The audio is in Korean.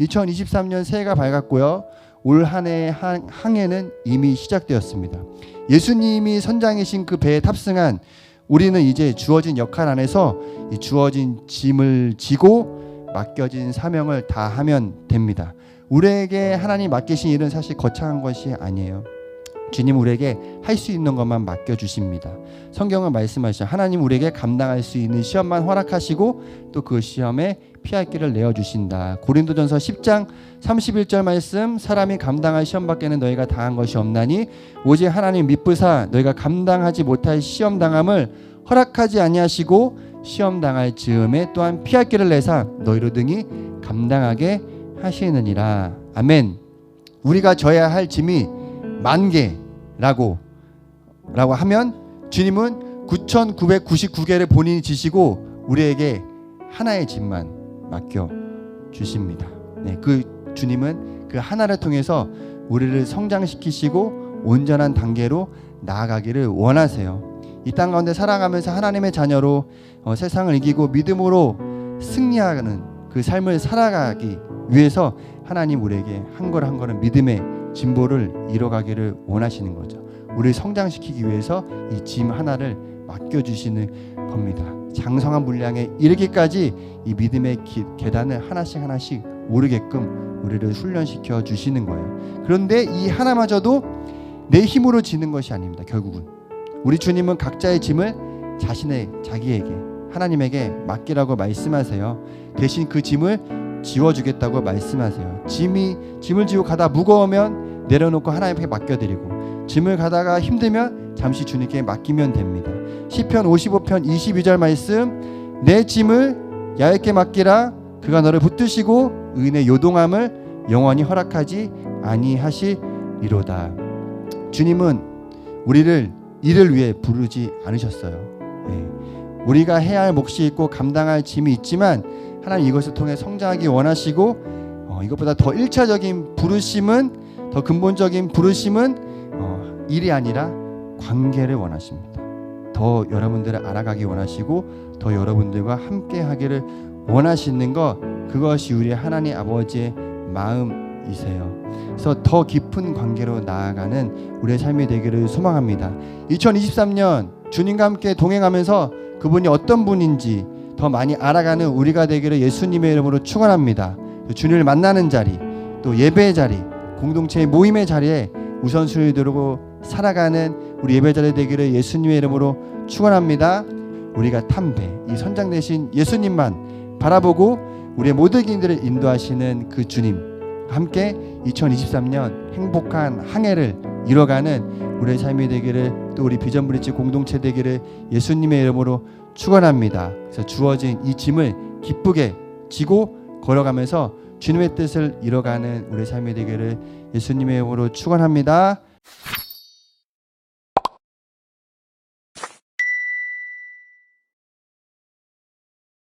2023년 새해가 밝았고요. 올 한 해의 한- 항해는 이미 시작되었습니다. 예수님이 선장이신 그 배에 탑승한 우리는 이제 주어진 역할 안에서 이 주어진 짐을 지고 맡겨진 사명을 다하면 됩니다. 우리에게 하나님 맡기신 일은 사실 거창한 것이 아니에요. 주님 우리에게 할 수 있는 것만 맡겨 주십니다. 성경은 말씀하시죠. 하나님 우리에게 감당할 수 있는 시험만 허락하시고 또 그 시험에 피할 길을 내어 주신다. 고린도전서 10장 31절 말씀 사람이 감당할 시험 밖에는 너희가 당한 것이 없나니 오직 하나님 믿부사 너희가 감당하지 못할 시험 당함을 허락하지 아니하시고 시험 당할 즈음에 또한 피할 길을 내사 너희로 등이 감당하게 하시느니라. 아멘. 우리가 져야 할 짐이 만 개 라고 라고 하면 주님은 9,999개를 본인이 지시고 우리에게 하나의 짐만 맡겨 주십니다. 네, 그 주님은 그 하나를 통해서 우리를 성장시키시고 온전한 단계로 나아가기를 원하세요. 이 땅 가운데 살아가면서 하나님의 자녀로 어, 세상을 이기고 믿음으로 승리하는 그 삶을 살아가기 위해서 하나님 우리에게 한 걸 한 걸음 믿음의 진보를 이뤄가기를 원하시는 거죠. 우리를 성장시키기 위해서 이 짐 하나를 맡겨주시는 겁니다. 장성한 분량에 이르기까지 이 믿음의 기- 계단을 하나씩 하나씩 오르게끔 우리를 훈련시켜 주시는 거예요. 그런데 이 하나마저도 내 힘으로 지는 것이 아닙니다. 결국은 우리 주님은 각자의 짐을 자신의 자기에게 하나님에게 맡기라고 말씀하세요. 대신 그 짐을 지워주겠다고 말씀하세요. 짐이 짐을 지고 가다 무거우면 내려놓고 하나님께 맡겨드리고 짐을 가다가 힘들면 잠시 주님께 맡기면 됩니다. 시편 55편 22절 말씀 내 짐을 야외께 맡기라 그가 너를 붙드시고 의인의 요동함을 영원히 허락하지 아니하시리로다. 주님은 우리를 일을 위해 부르지 않으셨어요. 예. 우리가 해야 할 몫이 있고 감당할 짐이 있지만 하나님 이것을 통해 성장하기 원하시고 어, 이것보다 더 일차적인 부르심은 더 근본적인 부르심은 어, 일이 아니라 관계를 원하십니다. 더 여러분들을 알아가기 원하시고 더 여러분들과 함께 하기를 원하시는 것 그것이 우리 하나님 아버지의 마음이세요. 그래서 더 깊은 관계로 나아가는 우리의 삶이 되기를 소망합니다. 2023년 주님과 함께 동행하면서 그분이 어떤 분인지 더 많이 알아가는 우리가 되기를 예수님의 이름으로 축원합니다. 또 주님을 만나는 자리, 또 예배의 자리, 공동체의 모임의 자리에 우선순위 두고 살아가는 우리 예배자들 되기를 예수님의 이름으로 축원합니다. 우리가 탐배, 이 선장 되신 예수님만 바라보고 우리의 모든 길들을 인도하시는 그 주님 함께 2023년 행복한 항해를 이뤄가는 우리의 삶이 되기를 또 우리 비전 브릿지 공동체 되기를 예수님의 이름으로 축원합니다. 그래서 주어진 이 짐을 기쁘게 지고 걸어가면서 주님의 뜻을 이뤄가는 우리의 삶이 되기를 예수님의 이름으로 축원합니다.